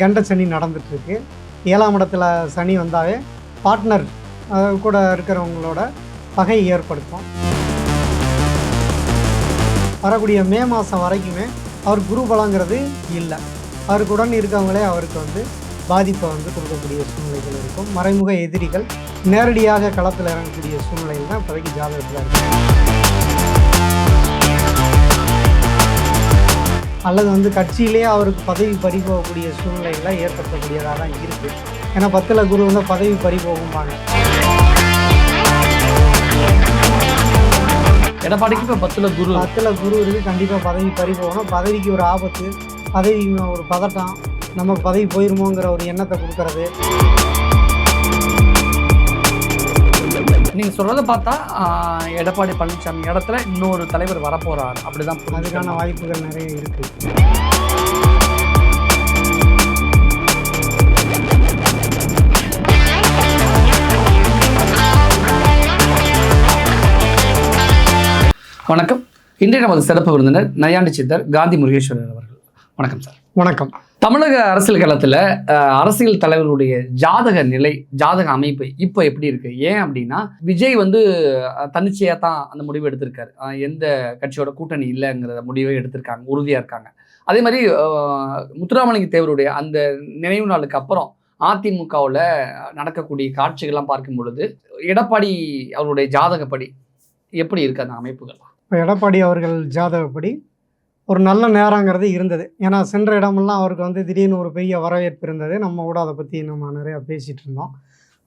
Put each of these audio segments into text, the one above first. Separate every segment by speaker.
Speaker 1: கண்ட சனி நடந்துட்டுருக்கு. ஏழாம் இடத்துல சனி வந்தாவே பார்ட்னர் கூட இருக்கிறவங்களோட பகை ஏற்படுத்தும். வரக்கூடிய மே மாதம் வரைக்குமே அவர் குரு பலங்கிறது இல்லை. அவருக்கு உடன் இருக்கவங்களே அவருக்கு வந்து பாதிப்பை வந்து கொடுக்கக்கூடிய சூழ்நிலைகள் இருக்கும். மறைமுக எதிரிகள் நேரடியாக களத்தில் இறங்கக்கூடிய சூழ்நிலைகள் தான் இப்போதைக்கு ஜாதகத்தில் இருக்கு அல்லது வந்து கட்சியிலேயே அவருக்கு பதவி பறி போகக்கூடிய சூழ்நிலைகளை ஏற்படுத்தக்கூடியதாக தான் இருக்குது ஏன்னா பத்தில் குரு வந்து பதவி பறி போகும்பாங்க.
Speaker 2: எடப்பாடிக்கு இப்போ பத்துல குரு?
Speaker 1: பத்தில் குரு இருக்கு கண்டிப்பாக பதவி பறி போகணும். பதவிக்கு ஒரு ஆபத்து பதவி ஒரு பதட்டம் நமக்கு பதவி போயிருமோங்கிற ஒரு எண்ணத்தை கொடுக்கறது.
Speaker 2: நீங்க சொல்றத பார்த்தா எடப்பாடி பழனிசாமி இடத்துல இன்னொரு தலைவர் வரப்போறாரு. அப்படிதான்
Speaker 1: அதுக்கான. வாய்ப்புகள் நிறைய இருக்குது
Speaker 2: வணக்கம். இன்றைய நமது சிறப்பு விருந்தினர் நையாண்டி சித்தர் காந்தி முருகேஸ்வரர் அவர்கள். வணக்கம் சார்.
Speaker 1: வணக்கம்.
Speaker 2: தமிழக அரசியல் களத்தில் அரசியல் தலைவர்களுடைய ஜாதக நிலை ஜாதக அமைப்பு இப்போ எப்படி இருக்கு? ஏன் அப்படின்னா விஜய் வந்து தன்னிச்சையாக தான் அந்த முடிவு எடுத்திருக்காரு. எந்த கட்சியோட கூட்டணி இல்லைங்கிற முடிவை எடுத்திருக்காங்க உறுதியாக இருக்காங்க. அதே மாதிரி முத்துராமலிங்க தேவருடைய அந்த நினைவு நாளுக்கு அப்புறம் அதிமுகவில் நடக்கக்கூடிய காட்சிகள்லாம் பார்க்கும் பொழுது எடப்பாடி அவருடைய ஜாதகப்படி எப்படி இருக்கு அந்த அமைப்புகள்?
Speaker 1: இப்போ எடப்பாடி அவர்கள் ஜாதகப்படி ஒரு நல்ல நேரங்கிறது இருந்தது. ஏன்னா சென்ற இடமெல்லாம் அவருக்கு வந்து திடீர்னு ஒரு பெரிய வரவேற்பு இருந்தது. நம்ம கூட அதை பற்றி நம்ம நிறையா பேசிகிட்டு இருந்தோம்.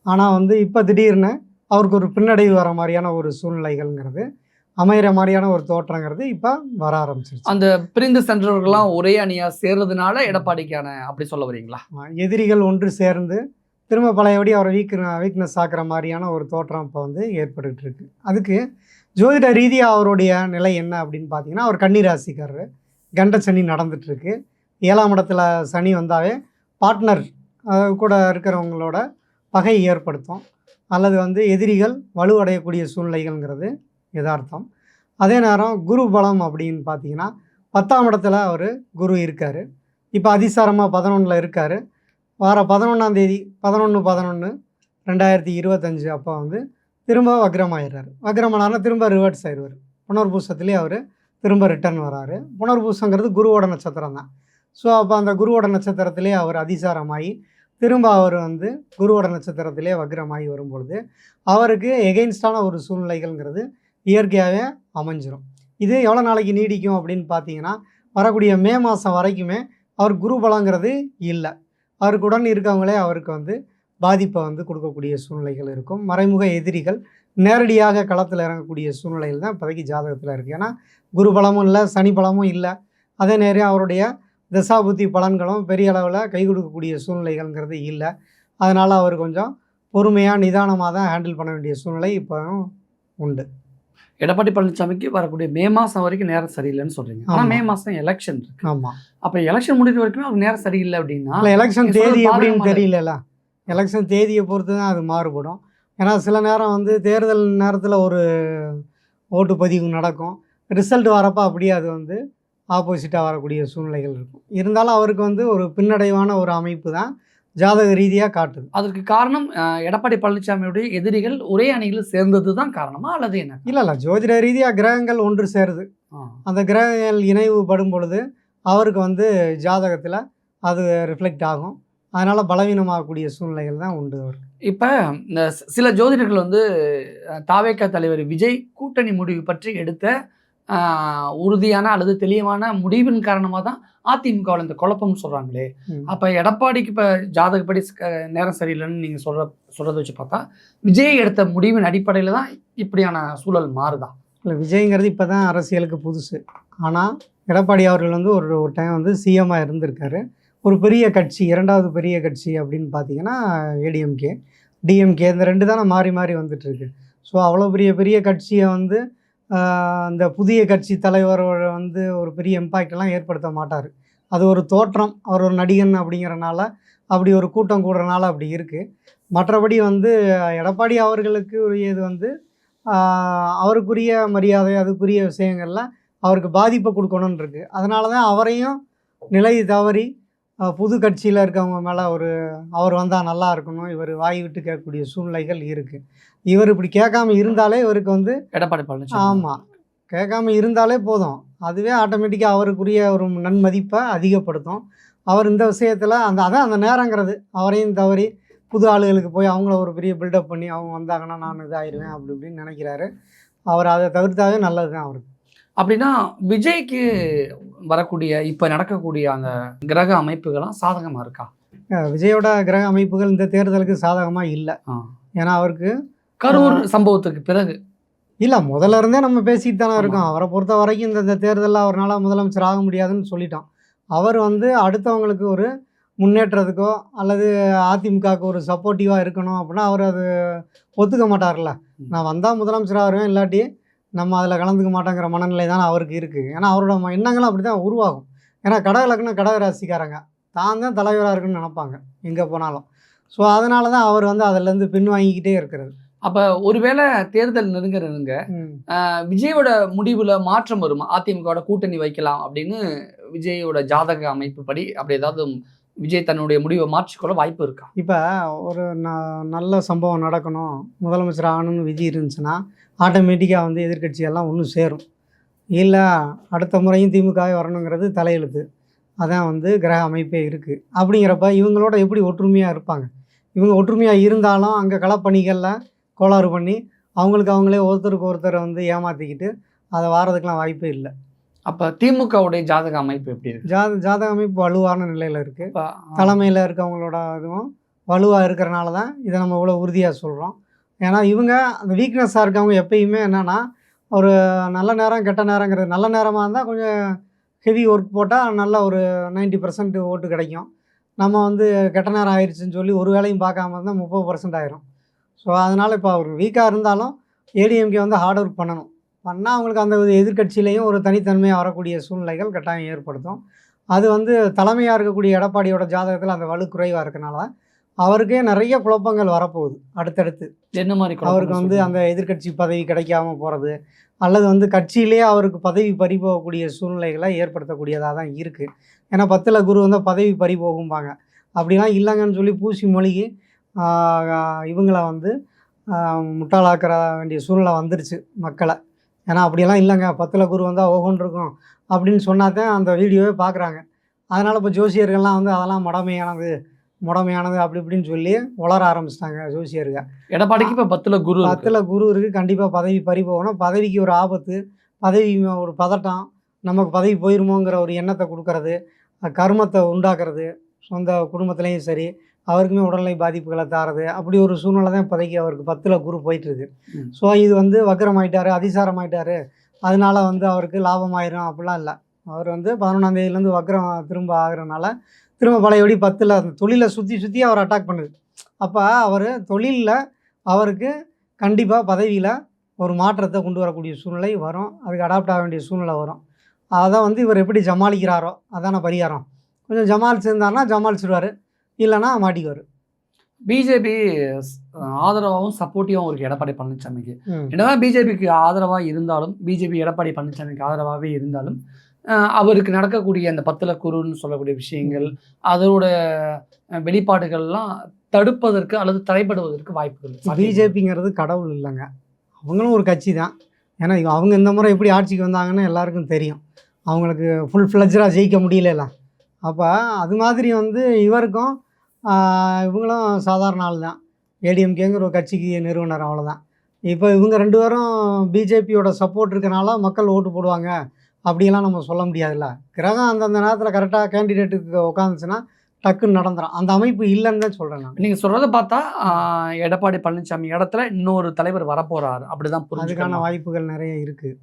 Speaker 1: ஆனால் வந்து இப்போ திடீர்னு அவருக்கு ஒரு பின்னடைவு வர மாதிரியான ஒரு சூழ்நிலைகள்ங்கிறது அமையிற மாதிரியான ஒரு தோற்றங்கிறது இப்போ வர ஆரம்பிச்சிருச்சு.
Speaker 2: அந்த பிரிந்து சென்றவர்கள்லாம் ஒரே அணியா சேர்றதுனால எடப்பாடிக்கான அப்படி சொல்ல வரீங்களா?
Speaker 1: எதிரிகள் ஒன்று சேர்ந்து திரும்ப பழையபடி அவரை வீக் வீக்னஸ் ஆக்குற மாதிரியான ஒரு தோற்றம் இப்போ வந்து ஏற்பட்டுட்டு இருக்கு. அதுக்கு ஜோதிட ரீதியாக அவருடைய நிலை என்ன அப்படின்னு பார்த்தீங்கன்னா அவர் கன்னிராசிக்காரர். கண்ட சனி நடந்துட்டுருக்கு. ஏழாம் இடத்துல சனி வந்தாவே பார்ட்னர் கூட இருக்கிறவங்களோட பகை ஏற்படுத்தும். அல்லது வந்து எதிரிகள் வலுவடையக்கூடிய சூழ்நிலைகள்ங்கிறது யதார்த்தம். அதே நேரம் குரு பலம் அப்படின்னு பார்த்தீங்கன்னா பத்தாம் இடத்துல அவர் குரு இருக்கார். இப்போ அதிசாரமாக பதினொன்றில் இருக்கார். வார பதினொன்றாம் தேதி பதினொன்று பதினொன்று ரெண்டாயிரத்தி இருபத்தஞ்சு அப்போ வந்து திரும்ப வக்ரமாயிடுறாரு வக்ரமானார்னா திரும்ப ரிவர்ட்ஸ் ஆயிடுவார். புனர்பூசத்துலேயே அவர் திரும்ப ரிட்டர்ன் வராரு. புனர்பூசங்கிறது குருவோட நட்சத்திரம் தான். ஸோ அப்போ அந்த குருவோட நட்சத்திரத்திலே அவர் அதிசாரமாகி திரும்ப அவர் வந்து குருவோட நட்சத்திரத்திலே வக்ரமாகி வரும்பொழுது அவருக்கு எகெயின்ஸ்டான ஒரு சூழ்நிலைகள்ங்கிறது இயற்கையாகவே அமைஞ்சிரும். இது எவ்வளோ நாளைக்கு நீடிக்கும் அப்படின்னு பார்த்தீங்கன்னா வரக்கூடிய மே மாதம் வரைக்குமே அவர் குரு பலங்கிறது இல்லை. அவருக்கு உடன் இருக்கவங்களே அவருக்கு வந்து பாதிப்பை வந்து கொடுக்கக்கூடிய சூழ்நிலைகள் இருக்கும். மறைமுக எதிரிகள் நேரடியாக களத்தில் இறங்கக்கூடிய சூழ்நிலைகள் தான் இப்போதைக்கு ஜாதகத்தில் இருக்குது ஏன்னா குரு பலமும் இல்லை சனி பலமும் இல்லை. அதே நேரம் அவருடைய தசாபுத்தி பலன்களும் பெரிய அளவில் கை கொடுக்கக்கூடிய சூழ்நிலைகள்ங்கிறது இல்லை. அதனால் அவர் கொஞ்சம் பொறுமையாக நிதானமாக தான் ஹேண்டில் பண்ண வேண்டிய சூழ்நிலை இப்போ உண்டு.
Speaker 2: எடப்பாடி பழனிசாமிக்கு வரக்கூடிய மே மாசம் வரைக்கும் நேரம் சரியில்லைன்னு சொல்றீங்க. ஆனா
Speaker 1: ஆமா.
Speaker 2: மே மாசம் எலெக்ஷன் இருக்கு.
Speaker 1: ஆமாம்
Speaker 2: அப்ப எலெக்ஷன் முடிஞ்ச வரைக்கும் அவர் நேரம் சரியில்லை அப்படின்னா
Speaker 1: எலெக்ஷன் தேதி எப்படின்னு
Speaker 2: பாதகமானது.
Speaker 1: எலெக்ஷன் தேதியை பொறுத்து தான் அது மாறுபடும். ஏன்னா சில நேரம் வந்து தேர்தல் நேரத்தில் ஒரு ஓட்டுப்பதிவு நடக்கும். ரிசல்ட் வரப்போ அப்படியே அது வந்து ஆப்போசிட்டாக வரக்கூடிய சூழ்நிலைகள் இருக்கும். இருந்தாலும் அவருக்கு வந்து ஒரு பின்னடைவான ஒரு அமைப்பு தான் ஜாதக ரீதியாக காட்டுது.
Speaker 2: அதற்கு காரணம் எடப்பாடி பழனிசாமியுடைய எதிரிகள் ஒரே அணியில் சேர்ந்தது தான் காரணமா அல்லது என்ன?
Speaker 1: இல்லை இல்லை. ஜோதிட ரீதியாக கிரகங்கள் ஒன்று சேருது. அந்த கிரகங்கள் இணைவு படும் பொழுது அவருக்கு வந்து ஜாதகத்தில் அது ரிஃப்ளெக்ட் ஆகும். அதனால் பலவீனமாகக்கூடிய சூழ்நிலைகள் தான் உண்டு அவருக்கு.
Speaker 2: இப்ப இந்த சில ஜோதிடர்கள் வந்து அஹ், தாவேகா தலைவர் விஜய் கூட்டணி முடிவு பற்றி எடுத்த உறுதியான அல்லது தெளிவான முடிவின் காரணமாக தான் அதிமுகவில் இந்த குழப்பம்னு சொல்றாங்களே.
Speaker 1: ம்.
Speaker 2: அப்ப எடப்பாடிக்கு இப்ப ஜாதகப்படி நேரம் சரியில்லைன்னு நீங்க சொல்ற சொல்றதை வச்சு பார்த்தா விஜய் எடுத்த முடிவின் அடிப்படையில தான் இப்படியான சூழல் மாறுதா?
Speaker 1: இல்லை விஜய்ங்கிறது இப்போ தான் அரசியலுக்கு புதுசு. ஆனால் எடப்பாடி அவர்கள் வந்து ஒரு ஒரு டைம் வந்து சிஎம்மாக இருந்திருக்காரு. ஒரு பெரிய கட்சி இரண்டாவது பெரிய கட்சி அப்படின்னு பார்த்தீங்கன்னா ஏடிஎம்கே டிஎம்கே இந்த ரெண்டு தானே மாறி மாறி வந்துட்டுருக்கு. ஸோ அவ்வளோ பெரிய பெரிய கட்சியை வந்து அந்த புதிய கட்சி தலைவர் வந்து ஒரு பெரிய இம்பாக்டெலாம் ஏற்படுத்த மாட்டார். அது ஒரு தோற்றம் அவர் ஒரு நடிகன் அப்படிங்கிறனால அப்படி ஒரு கூட்டம் கூடுறனால அப்படி இருக்குது மற்றபடி வந்து எடப்பாடி அவர்களுக்கு உரியது வந்து அவருக்குரிய மரியாதை அதுக்குரிய விஷயங்கள்லாம் அவருக்கு பாதிப்பை கொடுக்கணுன்னு இருக்குது அதனால தான் அவரையும் நிலை தவறி புது கட்சியில் இருக்கவங்க மேலே ஒரு அவர் வந்தால் நல்லா இருக்கணும் இவர் வாய் விட்டு கேட்கக்கூடிய சூழ்நிலைகள் இருக்குது இவர் இப்படி கேட்காம இருந்தாலே இவருக்கு வந்து
Speaker 2: எடப்பாடி பழனிசாமி.
Speaker 1: ஆமாம் கேட்காம இருந்தாலே போதும். அதுவே ஆட்டோமேட்டிக்காக அவருக்குரிய ஒரு நன்மதிப்பை அதிகப்படுத்தும். அவர் இந்த விஷயத்தில் அந்த அதான் அந்த நேரங்கிறது. அவரையும் தவறி புது ஆளுகளுக்கு போய் அவங்கள ஒரு பெரிய பில்டப் பண்ணி அவங்க வந்தாங்கன்னா நான் இதாயிருவேன் அப்படி இப்படின்னு நினைக்கிறாரு. அவர் அதை தவிர்த்தாவே நல்லது தான் அவருக்கு.
Speaker 2: அப்படின்னா விஜய்க்கு வரக்கூடிய இப்ப நடக்கக்கூடிய அந்த கிரக அமைப்புகள்லாம் சாதகமா இருக்கா
Speaker 1: விஜயோட கிரக அமைப்புகள் இந்த தேர்தலுக்கு சாதகமாக இல்லை. ஏன்னா அவருக்கு
Speaker 2: கரூர் சம்பவத்துக்கு பிறகு
Speaker 1: இல்லை முதல்ல இருந்தே நம்ம பேசிட்டு தானே. இருக்கோம் அவரை பொறுத்த வரைக்கும் இந்த இந்த தேர்தலில் அவரால் முதலமைச்சர் ஆக முடியாதுன்னு சொல்லிட்டோம் அவர் வந்து அடுத்தவங்களுக்கு ஒரு முன்னேற்றத்துக்கோ அல்லது அதிமுகவுக்கு ஒரு சப்போர்ட்டிவாக இருக்கணும் அப்படின்னா அவர் அது ஒத்துக்க மாட்டார்ல. நான் வந்தால் முதலமைச்சராக வருவேன் இல்லாட்டி நம்ம அதில் கலந்துக்க மாட்டோங்கிற மனநிலை தான் அவருக்கு இருக்குது ஏன்னா அவரோட எண்ணங்களும் அப்படி தான் உருவாகும். ஏன்னா கடக லக்னம் கடக ராசிக்காரங்க தான் தான் தலைவராக இருக்குன்னு நினைப்பாங்க எங்கே போனாலும். ஸோ அதனால தான் அவர் வந்து அதிலேருந்து பின் வாங்கிக்கிட்டே இருக்கிறது
Speaker 2: அப்ப ஒருவேளை தேர்தல் நெருங்க நெருங்க விஜயோட முடிவுல மாற்றம் வருமா? அதிமுகவோட கூட்டணி வைக்கலாம் அப்படின்னு விஜயோட ஜாதக அமைப்பு படி அப்படி ஏதாவது விஜய் தன்னுடைய முடிவை மாற்றிக்கொள்ள வாய்ப்பு இருக்கா?
Speaker 1: இப்போ ஒரு ந நல்ல சம்பவம் நடக்கணும். முதலமைச்சர் ஆகணும்னு விதி இருந்துச்சுன்னா ஆட்டோமேட்டிக்காக வந்து எதிர்கட்சியெல்லாம் ஒன்று சேரும். இல்லை அடுத்த முறையும் திமுகவே வரணுங்கிறது தலையெழுத்து. அதான் வந்து கிரக அமைப்பே இருக்குது அப்படிங்கிறப்ப இவங்களோட எப்படி ஒற்றுமையாக இருப்பாங்க? இவங்க ஒற்றுமையாக இருந்தாலும் அங்கே களப்பணிகளில் கோளாறு பண்ணி அவங்களுக்கு அவங்களே ஒருத்தருக்கு ஒருத்தரை வந்து ஏமாற்றிக்கிட்டு அதை வாரதுக்கெலாம் வாய்ப்பே இல்லை.
Speaker 2: அப்ப திமுகவுடைய ஜாதக அமைப்பு எப்படி இருக்கு?
Speaker 1: ஜாத ஜாதக அமைப்பு வலுவான நிலையில் இருக்குது தலைமையில் இருக்கவங்களோட இதுவும் வலுவாக இருக்கிறனால தான் இதை நம்ம இவ்வளோ உறுதியாக சொல்கிறோம் ஏன்னா இவங்க அந்த வீக்னஸாக இருக்கவங்க எப்பயுமே என்னென்னா ஒரு நல்ல நேரம் கெட்ட நேரங்கிறது நல்ல நேரமாக இருந்தால் கொஞ்சம் ஹெவி ஒர்க் போட்டால் நல்ல ஒரு 90% பர்சன்ட் ஓட்டு கிடைக்கும். நம்ம வந்து கெட்ட நேரம் ஆயிடுச்சுன்னு சொல்லி ஒரு வேலையும் பார்க்காம இருந்தால் முப்பது பர்சன்ட் ஆயிரும். ஸோ அதனால் இப்போ அவர் வீக்காக இருந்தாலும் ஏடிஎம்கே வந்து ஹார்ட் ஒர்க் பண்ணணும். பண்ணால் அவங்களுக்கு அந்த எதிர்க்கட்சியிலையும் ஒரு தனித்தன்மையாக வரக்கூடிய சூழ்நிலைகள் கட்டாயம் ஏற்படுத்தும். அது வந்து தலைமையாக இருக்கக்கூடிய எடப்பாடியோட ஜாதகத்தில் அந்த வலு குறைவாக இருக்கனால அவருக்கே நிறைய குழப்பங்கள் வரப்போகுது அடுத்தடுத்து.
Speaker 2: என்ன மாதிரி
Speaker 1: அவருக்கு வந்து? அந்த எதிர்க்கட்சி பதவி கிடைக்காம போகிறது அல்லது வந்து கட்சியிலேயே அவருக்கு பதவி பறி போகக்கூடிய சூழ்நிலைகளை ஏற்படுத்தக்கூடியதாக தான் இருக்குது ஏன்னா பத்தில் குரு வந்து பதவி பறி போகும்பாங்க. அப்படிலாம் இல்லைங்கன்னு சொல்லி பூசி மொழிகி இவங்களை வந்து முட்டாளாக்கிற வேண்டிய சூழ்நிலை வந்துருச்சு மக்களை. ஏன்னா அப்படியெல்லாம் இல்லைங்க. பத்தில் குரு வந்தால் ஓகோன்னு இருக்கும். அப்படின்னு சொன்னாதான் அந்த வீடியோவே பார்க்குறாங்க அதனால் இப்போ ஜோசியர்கள்லாம் வந்து அதெல்லாம் முடமையானது முடமையானது அப்படி இப்படின்னு சொல்லி உளர ஆரம்பிச்சிட்டாங்க ஜோசியர்கள்.
Speaker 2: எடப்பாடிக்கு இப்ப பத்துல குரு.
Speaker 1: பத்தில் குரு இருக்குது கண்டிப்பாக பதவி பறி போகணும். பதவிக்கு ஒரு ஆபத்து பதவி ஒரு பதட்டம் நமக்கு பதவி போயிருமோங்கிற ஒரு எண்ணத்தை கொடுக்கறது கர்மத்தை உண்டாக்குறது சொந்த குடும்பத்துலேயும் சரி அவருக்குமே உடல்நிலை பாதிப்புகளை தாரது. அப்படி ஒரு சூழ்நிலை தான் இப்போதைக்கு அவருக்கு பத்தில் குரு போயிட்டுருக்கு. ஸோ இது வந்து வக்ரமாயிட்டாரு அதிசாரமாயிட்டாரு. அதனால வந்து அவருக்கு லாபமாயிரும் அப்படிலாம் இல்லை. அவர் வந்து பதினொன்றாம் தேதியிலேருந்து வக்ரம் திரும்ப ஆகுறனால திரும்ப பழையபடி பத்தில் அந்த தொழிலை சுற்றி சுற்றி அவர் அட்டாக் பண்ணுது. அப்போ அவர் தொழிலில் அவருக்கு கண்டிப்பாக பதவியில் ஒரு மாற்றத்தை கொண்டு வரக்கூடிய சூழ்நிலை வரும். அதுக்கு அடாப்ட் ஆக வேண்டிய சூழ்நிலை வரும். அதை வந்து இவர் எப்படி ஜமாளிக்கிறாரோ அதான பரிகாரம். கொஞ்சம் ஜமாளிச்சிருந்தாருன்னா ஜமாளிச்சிடுவார் இல்லைன்னா மாட்டிக்குவார்.
Speaker 2: பிஜேபி ஆதரவாகவும் சப்போர்ட்டிவாகவும் இருக்கு. எடப்பாடி பழனிசாமிக்கு என்னதான் பிஜேபிக்கு ஆதரவாக இருந்தாலும் பிஜேபி எடப்பாடி பழனிசாமிக்கு ஆதரவாகவே இருந்தாலும் அவருக்கு நடக்கக்கூடிய அந்த பத்துல குருன்னு சொல்லக்கூடிய விஷயங்கள் அதோட வெளிப்பாடுகள்லாம் தடுப்பதற்கு அல்லது தடைப்படுவதற்கு வாய்ப்புகள்.
Speaker 1: பிஜேபிங்கிறது கடவுள் இல்லைங்க. அவங்களும் ஒரு கட்சி தான். ஏன்னா அவங்க இந்த முறை எப்படி ஆட்சிக்கு வந்தாங்கன்னு எல்லாருக்கும் தெரியும். அவங்களுக்கு ஃபுல் ஃப்ளஜராக ஜெயிக்க முடியல அப்போ அது மாதிரி வந்து இவருக்கும் இவங்களும் சாதாரண ஆள் தான் ஏடிஎம்கேங்கிற ஒரு கட்சிக்கு நிறுவனர் அவ்வளோதான் இப்போ இவங்க ரெண்டு பேரும் பிஜேபியோட சப்போர்ட் இருக்கனால மக்கள் ஓட்டு போடுவாங்க. அப்படியெல்லாம் நம்ம சொல்ல முடியாதுல்ல. கிரகம் அந்தந்த நேரத்தில் கரெக்டாக கேண்டிடேட்டுக்கு உட்காந்துச்சுன்னா டக்குன்னு நடந்துடும் அந்த அமைப்பு இல்லைன்னு தான் சொல்கிறேன் நான்.
Speaker 2: நீங்க சொல்றத பார்த்தா எடப்பாடி பழனிசாமி இடத்துல இன்னொரு தலைவர் வரப்போறாரு. அப்படிதான்
Speaker 1: அதுக்கான
Speaker 2: புரிஞ்சுக்கணும்
Speaker 1: வாய்ப்புகள் நிறைய இருக்குது.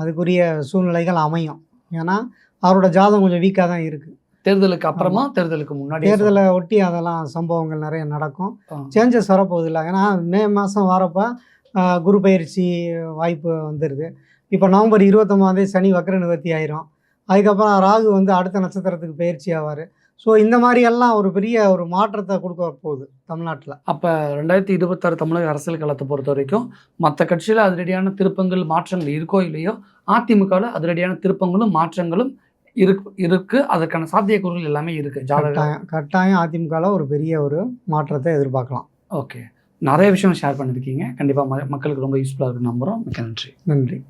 Speaker 1: அதுக்குரிய சூழ்நிலைகள் அமையும். ஏன்னா அவரோட ஜாதகம் கொஞ்சம் வீக்காக தான் இருக்குது
Speaker 2: தேர்தலுக்கு அப்புறமா தேர்தலுக்கு முன்னாடி
Speaker 1: தேர்தலை ஒட்டி அதெல்லாம் சம்பவங்கள் நிறைய நடக்கும். சேஞ்சஸ் வரப்போகுது இல்லை. ஏன்னா மே மாதம் வரப்போ குரு பயிற்சி வாய்ப்பு வந்துடுது இப்போ நவம்பர் இருபத்தொம்பதாந்தேதி சனி வக்ர நிவர்த்தி ஆயிரும். அதுக்கப்புறம் ராகு வந்து அடுத்த நட்சத்திரத்துக்கு பயிற்சி ஆவார். ஸோ இந்த மாதிரி எல்லாம் ஒரு பெரிய ஒரு மாற்றத்தை கொடுக்க போகுது தமிழ்நாட்டில்.
Speaker 2: அப்போ ரெண்டாயிரத்தி இருபத்தாறு தமிழக அரசியல் களத்தை பொறுத்த வரைக்கும் மற்ற கட்சியில் அதிரடியான திருப்பங்கள் மாற்றங்கள் இருக்கோ இல்லையோ அதிமுகவில் அதிரடியான திருப்பங்களும் மாற்றங்களும் இருக்கு இருக்கு. அதுக்கான சாத்தியக்கூறுகள் எல்லாமே இருக்கு. ஜாதகம்
Speaker 1: கட்டாயம் கட்டாயம் அதிமுகவில் ஒரு பெரிய ஒரு மாற்றத்தை எதிர்பார்க்கலாம்.
Speaker 2: ஓகே. நிறைய விஷயம் ஷேர் பண்ணியிருக்கீங்க. கண்டிப்பாக மக்களுக்கு ரொம்ப யூஸ்ஃபுல்லாக இருக்கு. நம்புகிறோம் மிக்க நன்றி.
Speaker 1: நன்றி.